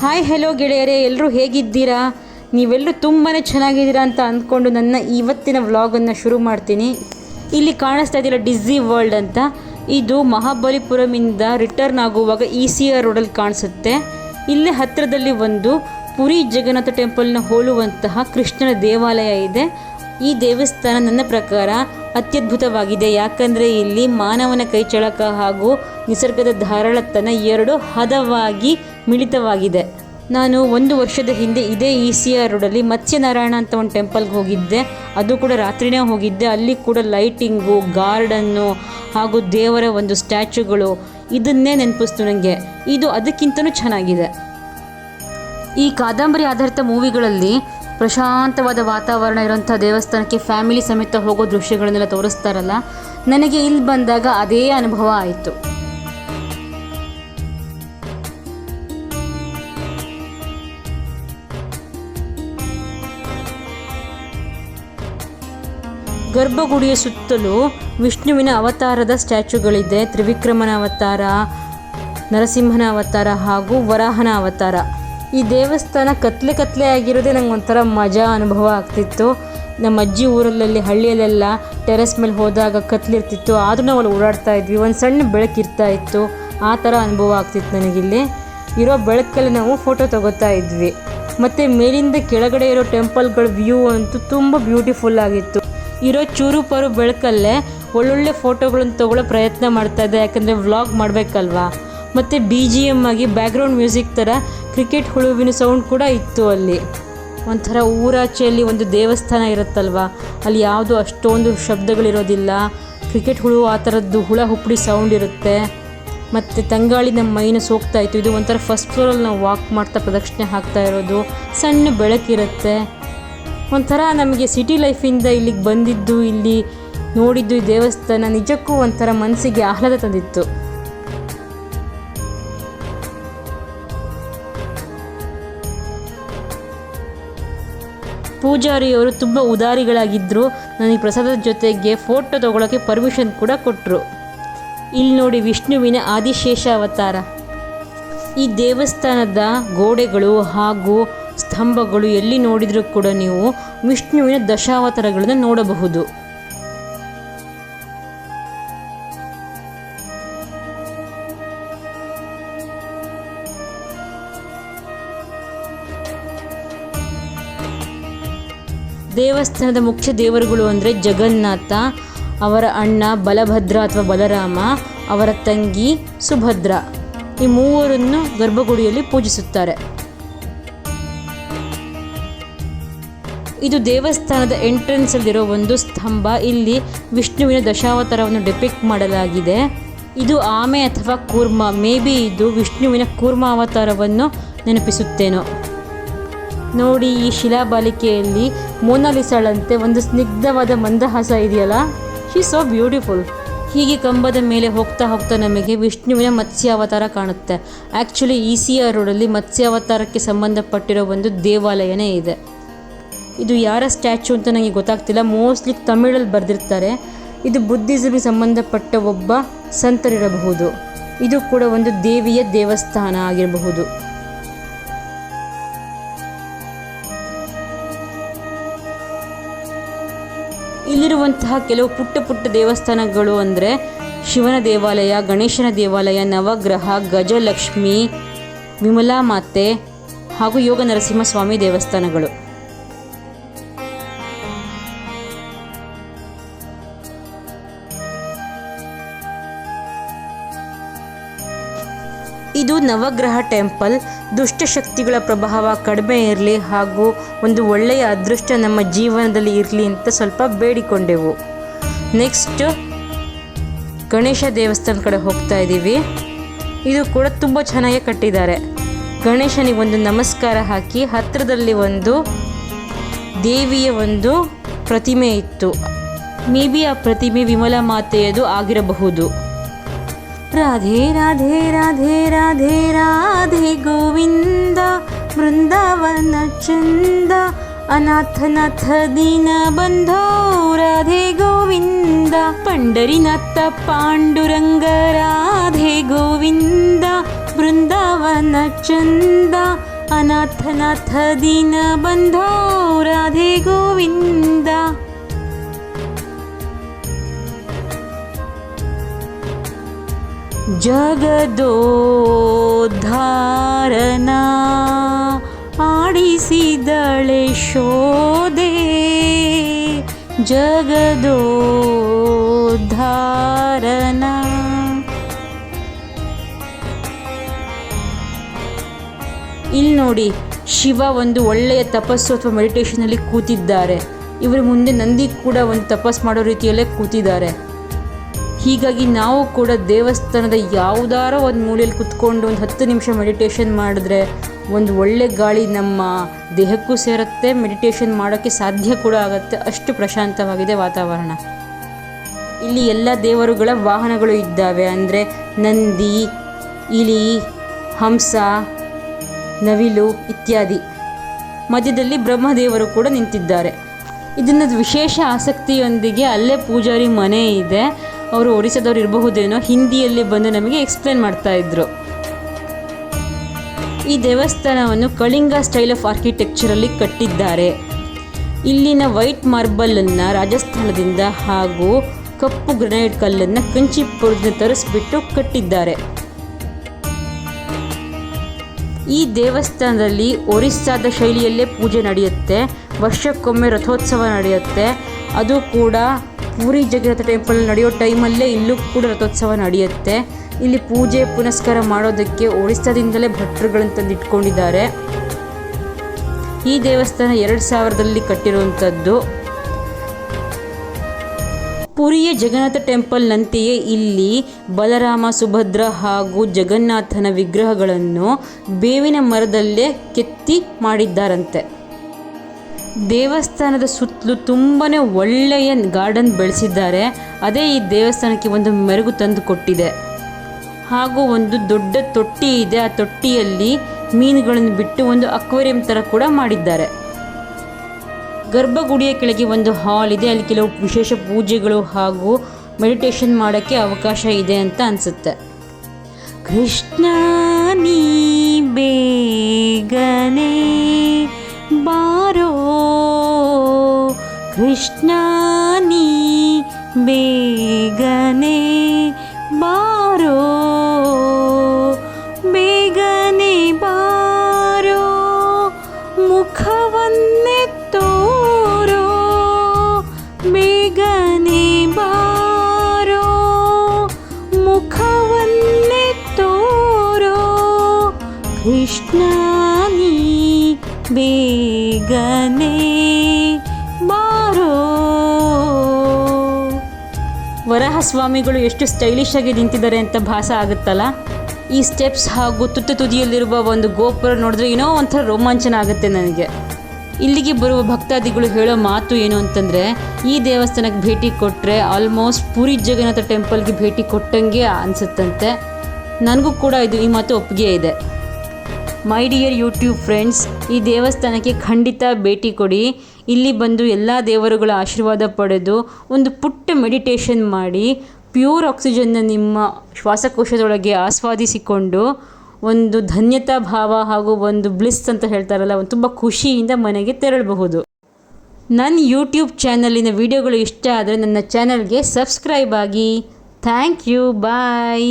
Hi hello ಗೆಳೆಯರೇ ಎಲ್ಲರೂ ಹೇಗಿದ್ದೀರಾ? ನೀವೆಲ್ಲರೂ ತುಂಬಾ ಚೆನ್ನಾಗಿದ್ದೀರಾ ಅಂತ ಅಂದ್ಕೊಂಡು ನನ್ನ ಇವತ್ತಿನ ವ್ಲಾಗನ್ನು ಶುರು ಮಾಡ್ತೀನಿ. ಇಲ್ಲಿ ಕಾಣಿಸ್ತಾ ಇದಿಲ್ಲ ಡಿಸ್ಸಿ ವರ್ಲ್ಡ್ ಅಂತ. ಇದು ಮಹಾಬಲಿಪುರಮಿಂದ ರಿಟರ್ನ್ ಆಗುವಾಗ ಇ ಸಿ ಆರ್ ರೋಡಲ್ಲಿ ಕಾಣಿಸುತ್ತೆ. ಇಲ್ಲೇ ಹತ್ತಿರದಲ್ಲಿ ಒಂದು ಪುರಿ ಜಗನ್ನಾಥ ಟೆಂಪಲ್ನ ಹೋಲುವಂತಹ ಕೃಷ್ಣನ ದೇವಾಲಯ ಇದೆ. ಈ ದೇವಸ್ಥಾನ ನನ್ನ ಪ್ರಕಾರ ಅತ್ಯದ್ಭುತವಾಗಿದೆ. ಯಾಕಂದರೆ ಇಲ್ಲಿ ಮಾನವನ ಕೈಚಳಕ ಹಾಗೂ ನಿಸರ್ಗದ ಧಾರಾಳತನ ಎರಡು ಹದವಾಗಿ ಮಿಳಿತವಾಗಿದೆ. ನಾನು ಒಂದು ವರ್ಷದ ಹಿಂದೆ ಇದೇ ಇ ಸಿ ಆರ್ ರೋಡಲ್ಲಿ ಮತ್ಸ್ಯನಾರಾಯಣ ಅಂತ ಒಂದು ಟೆಂಪಲ್ಗೆ ಹೋಗಿದ್ದೆ. ಅದು ಕೂಡ ರಾತ್ರಿನೇ ಹೋಗಿದ್ದೆ. ಅಲ್ಲಿ ಕೂಡ ಲೈಟಿಂಗು, ಗಾರ್ಡನ್ನು ಹಾಗೂ ದೇವರ ಒಂದು ಸ್ಟ್ಯಾಚುಗಳು ಇದನ್ನೇ ನೆನಪಿಸ್ತು ನನಗೆ ಇದು ಅದಕ್ಕಿಂತಲೂ ಚೆನ್ನಾಗಿದೆ. ಈ ಕಾದಂಬರಿ ಆಧಾರಿತ ಮೂವಿಗಳಲ್ಲಿ ಪ್ರಶಾಂತವಾದ ವಾತಾವರಣ ಇರುವಂಥ ದೇವಸ್ಥಾನಕ್ಕೆ ಫ್ಯಾಮಿಲಿ ಸಮೇತ ಹೋಗೋ ದೃಶ್ಯಗಳನ್ನೆಲ್ಲ ತೋರಿಸ್ತಾರಲ್ಲ, ನನಗೆ ಇಲ್ಲಿ ಬಂದಾಗ ಅದೇ ಅನುಭವ ಆಯಿತು. ಗರ್ಭಗುಡಿಯ ಸುತ್ತಲೂ ವಿಷ್ಣುವಿನ ಅವತಾರದ ಸ್ಟ್ಯಾಚುಗಳಿದೆ. ತ್ರಿವಿಕ್ರಮನ ಅವತಾರ, ನರಸಿಂಹನ ಅವತಾರ ಹಾಗೂ ವರಾಹನ ಅವತಾರ. ಈ ದೇವಸ್ಥಾನ ಕತ್ಲೆ ಕತ್ಲೆ ಆಗಿರೋದೇ ನಂಗೆ ಒಂಥರ ಮಜಾ ಅನುಭವ ಆಗ್ತಿತ್ತು. ನಮ್ಮ ಅಜ್ಜಿ ಊರಲ್ಲಲ್ಲಿ, ಹಳ್ಳಿಯಲ್ಲೆಲ್ಲ ಟೆರೆಸ್ ಮೇಲೆ ಹೋದಾಗ ಕತ್ಲಿರ್ತಿತ್ತು ಆದರೂ ನಾವು ಅಲ್ಲಿ ಓಡಾಡ್ತಾ ಇದ್ವಿ. ಒಂದು ಸಣ್ಣ ಬೆಳಕಿರ್ತಾ ಇತ್ತು. ಆ ಥರ ಅನುಭವ ಆಗ್ತಿತ್ತು ನನಗಿಲ್ಲಿ ಇರೋ ಬೆಳಕಲ್ಲಿ ನಾವು ಫೋಟೋ ತಗೋತಾ ಇದ್ವಿ. ಮತ್ತು ಮೇಲಿಂದ ಕೆಳಗಡೆ ಇರೋ ಟೆಂಪಲ್ಗಳ ವ್ಯೂ ಅಂತೂ ತುಂಬ ಬ್ಯೂಟಿಫುಲ್ ಆಗಿತ್ತು. ಇರೋ ಚೂರು ಪರು ಬೆಳಕಲ್ಲೇ ಒಳ್ಳೊಳ್ಳೆ ಫೋಟೋಗಳನ್ನು ತಗೊಳ್ಳೋ ಪ್ರಯತ್ನ ಮಾಡ್ತಾ ಇದ್ದೆ ಯಾಕಂದರೆ ವ್ಲಾಗ್ ಮಾಡಬೇಕಲ್ವಾ? ಮತ್ತು ಬಿ ಜಿ ಎಂ ಆಗಿ ಬ್ಯಾಕ್ಗ್ರೌಂಡ್ ಮ್ಯೂಸಿಕ್ ಥರ ಕ್ರಿಕೆಟ್ ಹುಳುವಿನ ಸೌಂಡ್ ಕೂಡ ಇತ್ತು ಅಲ್ಲಿ. ಒಂಥರ ಊರಾಚೆಯಲ್ಲಿ ಒಂದು ದೇವಸ್ಥಾನ ಇರುತ್ತಲ್ವ? ಅಲ್ಲಿ ಯಾವುದು ಅಷ್ಟೊಂದು ಶಬ್ದಗಳಿರೋದಿಲ್ಲ. ಕ್ರಿಕೆಟ್ ಹುಳು ಆ ಥರದ್ದು ಹುಳ ಹುಪ್ಪಡಿ ಸೌಂಡ್ ಇರುತ್ತೆ. ಮತ್ತು ತಂಗಾಳಿ ನಮ್ಮ ಮೈನ ಸೋಗ್ತಾ ಇದು ಒಂಥರ ಫಸ್ಟ್ ಫ್ಲೋರಲ್ಲಿ ನಾವು ವಾಕ್ ಮಾಡ್ತಾ ಪ್ರದಕ್ಷಿಣೆ ಹಾಕ್ತಾ ಇರೋದು. ಸಣ್ಣ ಬೆಳಕಿರುತ್ತೆ. ಒಂಥರ ನಮಗೆ ಸಿಟಿ ಲೈಫಿಂದ ಇಲ್ಲಿಗೆ ಬಂದಿದ್ದು, ಇಲ್ಲಿ ನೋಡಿದ್ದು ಈ ದೇವಸ್ಥಾನ ನಿಜಕ್ಕೂ ಒಂಥರ ಮನಸ್ಸಿಗೆ ಆಹ್ಲಾದ ತಂದಿತ್ತು. ಪೂಜಾರಿಯವರು ತುಂಬ ಉದಾರಿಗಳಾಗಿದ್ದರು ನನಗೆ ಪ್ರಸಾದದ ಜೊತೆಗೆ ಫೋಟೋ ತಗೊಳ್ಳೋಕ್ಕೆ ಪರ್ಮಿಷನ್ ಕೂಡ ಕೊಟ್ಟರು ಇಲ್ಲಿ ನೋಡಿ ವಿಷ್ಣುವಿನ ಆದಿಶೇಷ ಅವತಾರ. ಈ ದೇವಸ್ಥಾನದ ಗೋಡೆಗಳು ಹಾಗೂ ಸ್ತಂಭಗಳು ಎಲ್ಲಿ ನೋಡಿದರೂ ಕೂಡ ನೀವು ವಿಷ್ಣುವಿನ ದಶಾವತಾರಗಳನ್ನು ನೋಡಬಹುದು. ದೇವಸ್ಥಾನದ ಮುಖ್ಯ ದೇವರುಗಳು ಅಂದರೆ ಜಗನ್ನಾಥ, ಅವರ ಅಣ್ಣ ಬಲಭದ್ರ ಅಥವಾ ಬಲರಾಮ, ಅವರ ತಂಗಿ ಸುಭದ್ರ. ಈ ಮೂವರನ್ನು ಗರ್ಭಗುಡಿಯಲ್ಲಿ ಪೂಜಿಸುತ್ತಾರೆ. ಇದು ದೇವಸ್ಥಾನದ ಎಂಟ್ರೆನ್ಸ್ ಅಲ್ಲಿರೋ ಒಂದು ಸ್ತಂಭ. ಇಲ್ಲಿ ವಿಷ್ಣುವಿನ ದಶಾವತಾರವನ್ನು ಡಿಪಿಕ್ಟ್ ಮಾಡಲಾಗಿದೆ. ಇದು ಆಮೆ ಅಥವಾ ಕೂರ್ಮ. ಮೇ ಬಿ ಇದು ವಿಷ್ಣುವಿನ ಕೂರ್ಮ ಅವತಾರವನ್ನು ನೆನಪಿಸುತ್ತೇನೋ. ನೋಡಿ ಈ ಶಿಲಾಬಾಲಿಕೆಯಲ್ಲಿ ಮೋನಾಲಿಸಾಳಂತೆ ಒಂದು ಸ್ನಿಗ್ಧವಾದ ಮಂದಹಾಸ ಇದೆಯಲ್ಲ? ಶಿ ಸೋ ಬ್ಯೂಟಿಫುಲ್ ಹೀಗೆ ಕಂಬದ ಮೇಲೆ ಹೋಗ್ತಾ ಹೋಗ್ತಾ ನಮಗೆ ವಿಷ್ಣುವಿನ ಮತ್ಸ್ಯಾವತಾರ ಕಾಣುತ್ತೆ. ಆ್ಯಕ್ಚುಲಿ ಈ ಸಿ ಆರ್ ರೋಡಲ್ಲಿ ಮತ್ಸ್ಯಾವತಾರಕ್ಕೆ ಸಂಬಂಧಪಟ್ಟಿರೋ ಒಂದು ದೇವಾಲಯನೇ ಇದೆ. ಇದು ಯಾರ ಸ್ಟ್ಯಾಚು ಅಂತ ನನಗೆ ಗೊತ್ತಾಗ್ತಿಲ್ಲ. ಮೋಸ್ಟ್ಲಿ ತಮಿಳಲ್ಲಿ ಬರೆದಿರ್ತಾರೆ. ಇದು ಬುದ್ಧಿಸಮ್ಗೆ ಸಂಬಂಧಪಟ್ಟ ಒಬ್ಬ ಸಂತರಿರಬಹುದು. ಇದು ಕೂಡ ಒಂದು ದೇವಿಯ ದೇವಸ್ಥಾನ ಆಗಿರಬಹುದು. ಇಲ್ಲಿರುವಂತಹ ಕೆಲವು ಪುಟ್ಟ ಪುಟ್ಟ ದೇವಸ್ಥಾನಗಳು ಅಂದರೆ ಶಿವನ ದೇವಾಲಯ, ಗಣೇಶನ ದೇವಾಲಯ, ನವಗ್ರಹ, ಗಜಲಕ್ಷ್ಮಿ ವಿಮಲಾ ಮಾತೆ ಹಾಗೂ ಯೋಗ ನರಸಿಂಹಸ್ವಾಮಿ ದೇವಸ್ಥಾನಗಳು. ಇದು ನವಗ್ರಹ ಟೆಂಪಲ್. ದುಷ್ಟಶಕ್ತಿಗಳ ಪ್ರಭಾವ ಕಡಿಮೆ ಇರಲಿ ಹಾಗೂ ಒಂದು ಒಳ್ಳೆಯ ಅದೃಷ್ಟ ನಮ್ಮ ಜೀವನದಲ್ಲಿ ಇರಲಿ ಅಂತ ಸ್ವಲ್ಪ ಬೇಡಿಕೊಂಡೆವು. ನೆಕ್ಸ್ಟ್, ಗಣೇಶ ದೇವಸ್ಥಾನ ಕಡೆ ಹೋಗ್ತಾ ಇದ್ದೀವಿ. ಇದು ಕೂಡ ತುಂಬ ಚೆನ್ನಾಗಿ ಕಟ್ಟಿದ್ದಾರೆ. ಗಣೇಶನಿಗೆ ಒಂದು ನಮಸ್ಕಾರ ಹಾಕಿ ಹತ್ತಿರದಲ್ಲಿ ಒಂದು ದೇವಿಯ ಒಂದು ಪ್ರತಿಮೆ ಇತ್ತು. ಮೇ ಬಿ ಆ ಪ್ರತಿಮೆ ವಿಮಲಾ ಮಾತೆಯದು ಆಗಿರಬಹುದು. राधे राधे राधे राधे राधे गोविन्द वृन्दवन चन्द अनाथनाथ दीनबन्धो राधे गोविन्द पण्डरीनाथ पाण्डुरङ्ग राधे गोविन्द वृन्दवनचन्द अनाथनाथ दीनबन्धो राधे गोविन्द। ಜಗದೋದ್ಧಾರನ ಆಡಿಸಿದಳೆ ಶೋದೆ. ಜಗದೋಧಾರನ ಇಲ್ಲಿ ನೋಡಿ, ಶಿವ ಒಂದು ಒಳ್ಳೆಯ ತಪಸ್ಸು ಅಥವಾ ಮೆಡಿಟೇಷನಲ್ಲಿ ಕೂತಿದ್ದಾರೆ. ಇವರ ಮುಂದೆ ನಂದಿ ಕೂಡ ಒಂದು ತಪಸ್ ಮಾಡೋ ರೀತಿಯಲ್ಲೇ ಕೂತಿದ್ದಾರೆ. ಹೀಗಾಗಿ ನಾವು ಕೂಡ ದೇವಸ್ಥಾನದ ಯಾವುದಾರ ಒಂದು ಮೂಲೆಯಲ್ಲಿ ಕುತ್ಕೊಂಡು ಒಂದು ಹತ್ತು ನಿಮಿಷ ಮೆಡಿಟೇಷನ್ ಮಾಡಿದ್ರೆ ಒಂದು ಒಳ್ಳೆ ಗಾಳಿ ನಮ್ಮ ದೇಹಕ್ಕೂ ಸೇರುತ್ತೆ ಮೆಡಿಟೇಷನ್ ಮಾಡೋಕ್ಕೆ ಸಾಧ್ಯ ಕೂಡ ಆಗುತ್ತೆ. ಅಷ್ಟು ಪ್ರಶಾಂತವಾಗಿದೆ ವಾತಾವರಣ. ಇಲ್ಲಿ ಎಲ್ಲ ದೇವರುಗಳ ವಾಹನಗಳು ಇದ್ದಾವೆ. ಅಂದರೆ ನಂದಿ, ಇಲಿ, ಹಂಸ, ನವಿಲು ಇತ್ಯಾದಿ. ಮಧ್ಯದಲ್ಲಿ ಬ್ರಹ್ಮದೇವರು ಕೂಡ ನಿಂತಿದ್ದಾರೆ. ಇದನ್ನ ವಿಶೇಷ ಆಸಕ್ತಿಯೊಂದಿಗೆ ಅಲ್ಲೇ ಪೂಜಾರಿ ಮನೆ ಇದೆ. ಅವರು ಒಡಿಶಾದವ್ರು ಇರಬಹುದೇನೋ ಹಿಂದಿಯಲ್ಲಿ ಬಂದು ನಮಗೆ ಎಕ್ಸ್ಪ್ಲೇನ್ ಮಾಡ್ತಾ ಇದ್ರು. ಈ ದೇವಸ್ಥಾನವನ್ನು ಕಳಿಂಗ ಸ್ಟೈಲ್ ಆಫ್ ಆರ್ಕಿಟೆಕ್ಚರಲ್ಲಿ ಕಟ್ಟಿದ್ದಾರೆ. ಇಲ್ಲಿನ ವೈಟ್ ಮಾರ್ಬಲನ್ನು ರಾಜಸ್ಥಾನದಿಂದ ಹಾಗೂ ಕಪ್ಪು ಗ್ರನೈಟ್ ಕಲ್ಲನ್ನು ಕಂಚಿಪುರದಿಂದ ತರಿಸ್ಬಿಟ್ಟು ಕಟ್ಟಿದ್ದಾರೆ. ಈ ದೇವಸ್ಥಾನದಲ್ಲಿ ಒರಿಸ್ಸಾದ ಶೈಲಿಯಲ್ಲೇ ಪೂಜೆ ನಡೆಯುತ್ತೆ, ವರ್ಷಕ್ಕೊಮ್ಮೆ ರಥೋತ್ಸವ ನಡೆಯುತ್ತೆ, ಅದು ಕೂಡ ಪೂರಿ ಜಗನ್ನಾಥ ಟೆಂಪಲ್ ನಡೆಯೋ ಟೈಮಲ್ಲೇ ಇಲ್ಲೂ ಕೂಡ ರಥೋತ್ಸವ ನಡೆಯುತ್ತೆ. ಇಲ್ಲಿ ಪೂಜೆ, ಪುನಸ್ಕಾರ ಮಾಡೋದಕ್ಕೆ ಒಡಿಸ್ತಾದಿಂದಲೇ ಭಟ್ರುಗಳನ್ನು ತಂದು ಇಟ್ಕೊಂಡಿದ್ದಾರೆ ಈ ದೇವಸ್ಥಾನ ಎರಡು ಸಾವಿರದಲ್ಲಿ ಕಟ್ಟಿರುವಂಥದ್ದು. ಪುರಿಯ ಜಗನ್ನಾಥ ಟೆಂಪಲ್ನಂತೆಯೇ ಇಲ್ಲಿ ಬಲರಾಮ, ಸುಭದ್ರ ಹಾಗೂ ಜಗನ್ನಾಥನ ವಿಗ್ರಹಗಳನ್ನು ಬೇವಿನ ಮರದಲ್ಲೇ ಕೆತ್ತಿ ಮಾಡಿದ್ದಾರಂತೆ. ದೇವಸ್ಥಾನದ ಸುತ್ತಲೂ ತುಂಬಾ ಒಳ್ಳೆಯ ಗಾರ್ಡನ್ ಬೆಳೆಸಿದ್ದಾರೆ. ಅದೇ ಈ ದೇವಸ್ಥಾನಕ್ಕೆ ಒಂದು ಮೆರುಗು ತಂದು ಕೊಟ್ಟಿದೆ. ಹಾಗೂ ಒಂದು ದೊಡ್ಡ ತೊಟ್ಟಿ ಇದೆ. ಆ ತೊಟ್ಟಿಯಲ್ಲಿ ಮೀನುಗಳನ್ನು ಬಿಟ್ಟು ಒಂದು ಅಕ್ವೇರಿಯಂ ಥರ ಕೂಡ ಮಾಡಿದ್ದಾರೆ. ಗರ್ಭಗುಡಿಯ ಕೆಳಗೆ ಒಂದು ಹಾಲ್ ಇದೆ. ಅಲ್ಲಿ ಕೆಲವು ವಿಶೇಷ ಪೂಜೆಗಳು ಹಾಗೂ ಮೆಡಿಟೇಷನ್ ಮಾಡೋಕ್ಕೆ ಅವಕಾಶ ಇದೆ ಅಂತ ಅನಿಸುತ್ತೆ. ಕೃಷ್ಣ, ನೀ ಬೇಗನೆ ಬಾರೋ. ಕೃಷ್ಣ ನೀ ಬೇಗನೆ ಬಾರೋ ಬೇಗನೆ ಬಾರೋ ಮುಖವನ್ನೇ ತೋರೋ ಬೇಗನೆ ಬಾರೋ ಮುಖವನ್ನೇ ತೋರೋ ಕೃಷ್ಣ ವರಹ ಸ್ವಾಮಿಗಳು ಎಷ್ಟು ಸ್ಟೈಲಿಶ್ ಆಗಿ ನಿಂತಿದ್ದಾರೆ ಅಂತ ಭಾಸ ಆಗುತ್ತಲ್ಲ? ಈ ಸ್ಟೆಪ್ಸ್ ಹಾಗೂ ತುತ್ತ ತುದಿಯಲ್ಲಿರುವ ಒಂದು ಗೋಪುರ ನೋಡಿದ್ರೆ ಏನೋ ಒಂಥರ ರೋಮಾಂಚನ ಆಗುತ್ತೆ ನನಗೆ. ಇಲ್ಲಿಗೆ ಬರುವ ಭಕ್ತಾದಿಗಳು ಹೇಳೋ ಮಾತು ಏನು ಅಂತಂದರೆ, ಈ ದೇವಸ್ಥಾನಕ್ಕೆ ಭೇಟಿ ಕೊಟ್ಟರೆ ಆಲ್ಮೋಸ್ಟ್ ಪುರಿ ಜಗನ್ನಾಥ ಟೆಂಪಲ್ಗೆ ಭೇಟಿ ಕೊಟ್ಟಂಗೆ ಅನಿಸುತ್ತಂತೆ. ನನಗೂ ಕೂಡ ಇದು ಈ ಮಾತು ಒಪ್ಪಿಗೆ ಇದೆ. ಮೈ ಡಿಯರ್ ಯೂಟ್ಯೂಬ್ ಫ್ರೆಂಡ್ಸ್ ಈ ದೇವಸ್ಥಾನಕ್ಕೆ ಖಂಡಿತ ಭೇಟಿ ಕೊಡಿ. ಇಲ್ಲಿ ಬಂದು ಎಲ್ಲ ದೇವರುಗಳ ಆಶೀರ್ವಾದ ಪಡೆದು ಒಂದು ಪುಟ್ಟ ಮೆಡಿಟೇಷನ್ ಮಾಡಿ ಪ್ಯೂರ್ ಆಕ್ಸಿಜನ್ನ ನಿಮ್ಮ ಶ್ವಾಸಕೋಶದೊಳಗೆ ಆಸ್ವಾದಿಸಿಕೊಂಡು ಒಂದು ಧನ್ಯತಾ ಭಾವ ಹಾಗೂ ಒಂದು ಬ್ಲಿಸ್ ಅಂತ ಹೇಳ್ತಾರಲ್ಲ, ಒಂದು ತುಂಬ ಖುಷಿಯಿಂದ ಮನೆಗೆ ತೆರಳಬಹುದು. ನನ್ನ ಯೂಟ್ಯೂಬ್ ಚಾನಲಿನ ವಿಡಿಯೋಗಳು ಇಷ್ಟ ಆದರೆ ನನ್ನ ಚಾನಲ್ಗೆ ಸಬ್ಸ್ಕ್ರೈಬ್ ಆಗಿ. Thank you bye